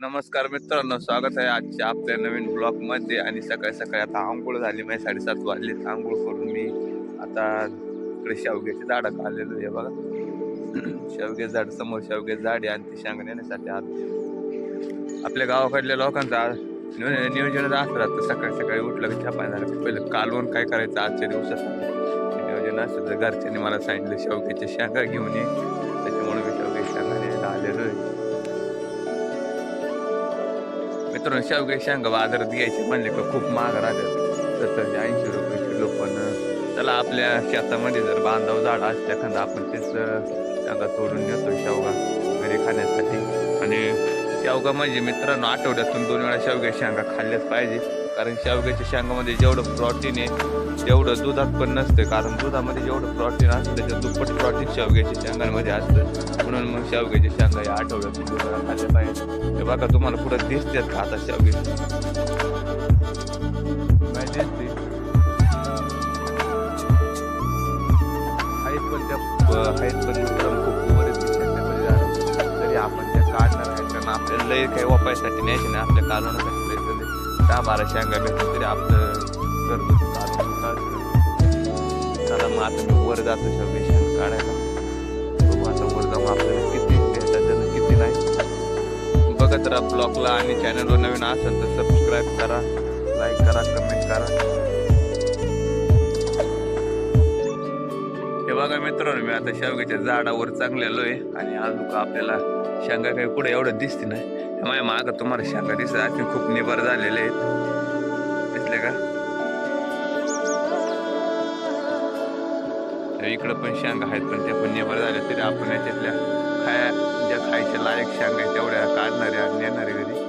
नमस्कार मित्रांनो स्वागत आहे आजच्या आपल्या नवीन ब्लॉगमध्ये आणि सकाळी सकाळी आता आंघोळ झाली माझी साडेसात वाजले. आंघोळ करून मी आता इकडे शेवग्याची झाडं आलेलो आहे बघा. शेवगे झाड समोर शेवगे झाड आहे आणि ती शांग नेण्यासाठी आज आपल्या गावाकडल्या लोकांचा नियो- असं राहतं सकाळी सकाळी उठलं की छापायला झालं पहिलं कालवून काय करायचं आजच्या दिवसात? नियोजन असतं. तर घरच्यांनी मला सांगितलं शेवग्याच्या शेंगा घेऊन ये. त्याच्यामुळे मी शेवग्या शेंगा न्यायला आलेलो आहे. मित्रांनो शेवगे शेंगा बाजारात घ्यायचे म्हणले का खूप महाग राहतात. सत्तर ते ऐंशी रुपये किलो पण त्याला आपल्या शेतामध्ये जर बांधाव झाड असल्याखंड आपण तेच अं, शेंगा तोडून नेतो शेवगा घरी खाण्यासाठी. आणि शेवगा म्हणजे मित्रांनो आठवड्यातून दोन वेळा शेवग्या शेंगा खाल्ल्याच पाहिजे. कारण शेवग्याच्या शेंगामध्ये जेवढं प्रोटीन आहे तेवढं दुधात पण नसतं. कारण दुधामध्ये जेवढं प्रोटीन असतं त्याच्या दुप्पट प्रोटीन शेवग्याच्या शेंगांमध्ये असतं. म्हणून मग शेवग्याच्या शेंगा या आठवड्यात दोन खाल्ल्या पाहिजे. हे बघा तुम्हाला पुढे दिसतात का आता शेवगे आहेत पण खूप तरी आपण त्या काढणार आहेत. कारण आपल्याला लय काही वापरायसाठी नाही आपल्या कालवण्यासाठी दहा बाराशे अंगा भेटलं तरी आपलं घरगुती कालवण चला मग आता मी वर जातो शेवगे काढायला. बघू आता वर जाऊन आपल्याला किती भेटायचं आणि किती नाही. बघत राहा ब्लॉगला आणि चॅनलवर नवीन असेल तर सबस्क्राईब करा लाईक करा कमेंट करा. बघा मित्रांनो मी आता शेवग्याच्या झाडावर चांगलेलो आहे आणि अजून आपल्याला शेंगा काही पुढे एवढं दिसते नाही. हे माझ्या मागं तुम्हाला शेंगा दिसत अजून खूप निबर झालेले आहेत. दिसले का? इकडं पण शेंगा आहेत पण ते पण निबर झाले. तरी आपण याच्यातल्या खाया ज्या खायच्या लायक शेंगा आहेत तेवढ्या काढणाऱ्या आणि घरी.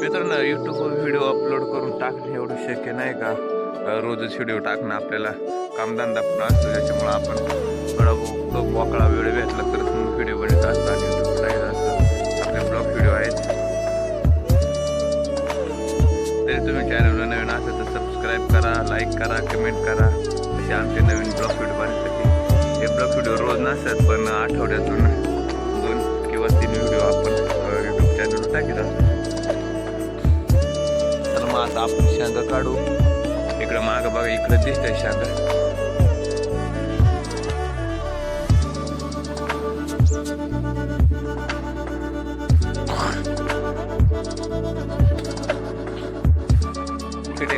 मित्रांनो युट्यूबवर व्हिडिओ अपलोड करून टाकणे एवढं शक्य नाही का? रोजच व्हिडिओ टाकणं आपल्याला कामधंदा पण असतो त्याच्यामुळं आपण थोडा बो- मोकळा वेळ भेटला तर व्हिडिओ बनवत असतो आणि असतं. आपले ब्लॉग व्हिडिओ आहेत. तरी तुम्ही चॅनलवर नवीन असेल तर सबस्क्राईब करा लाईक करा कमेंट करा. असे आमचे नवीन ब्लॉग व्हिडिओ बनण्यासाठी हे ब्लॉग व्हिडिओ रोज नसतात पण आठवड्यातून दोन किंवा तीन व्हिडिओ आपण यूट्यूब चॅनलवर टाकत असतो. तर मग आता आपण शेंगा काढू. इकडं मागं बघा इकडं दिसतंय शेंगा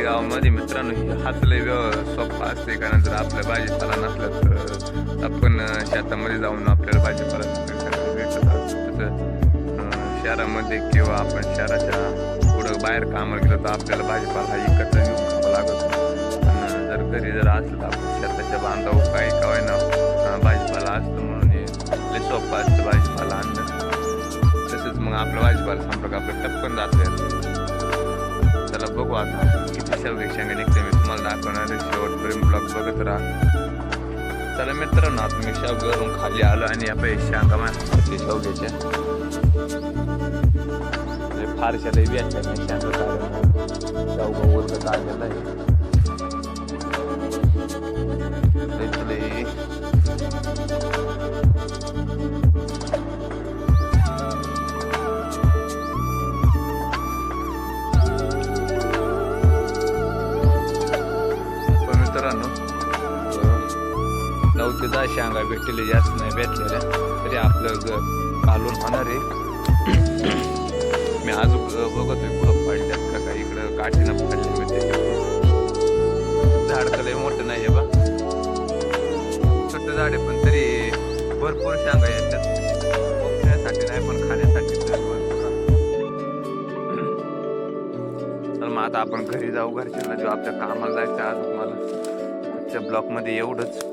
गावामध्ये मित्रांनो हे हात लय सोपा असते कारण जर आपल्या भाजीपाला नसलं तर आपण शेतामध्ये जाऊन आपल्याला भाजीपाला सगळं भेटत शहरामध्ये किंवा आपण शहराच्या पुढं बाहेर कामाला गेलो तर आपल्याला भाजीपाला हा इकडचा घेऊन खावा जर घरी जर असलं तर आपण शेताच्या बांधाव काही काय ना भाजीपाला असतो म्हणून हे लय सोपं असतं भाजीपाला आणणं. तसंच मग आपलं भाजीपाला संपर्क आपलं टपकन जातं. चला बघू आता किती शेवगे शेंगा निघते. मी तुम्हाला दाखवणार आहे. शेवटपर्यंत ब्लॉग बघत राहा. चला मित्रांनो आता मी शेवग्यावरून खाली आलो आणि या पैसे शेंगा माझ्या शेवग्याच्या फारशा लई व्याच्या मी शेंगा काढून शेवगा उरकत आलेला आहे. नऊ ते दहा शेंगा भेटलेले जास्त नाही भेटलेल्या तरी आपलं ग कालून होणार आहे. मी आज अं, बघतोय पुढं पडल्यात का इकडं काठीनं पडले मी त्याच्यावर लय मोठं नाही आहे बा. छोटं झाड आहे पण तरी भरपूर शेंगा याच्यात पोखण्यासाठी नाही पण खाण्यासाठी भरपूर. तर मग आता आपण घरी जाऊ घरच्यांना जेव्हा आपल्या कामाला जायचं आज मला आजच्या ब्लॉकमध्ये एवढंच.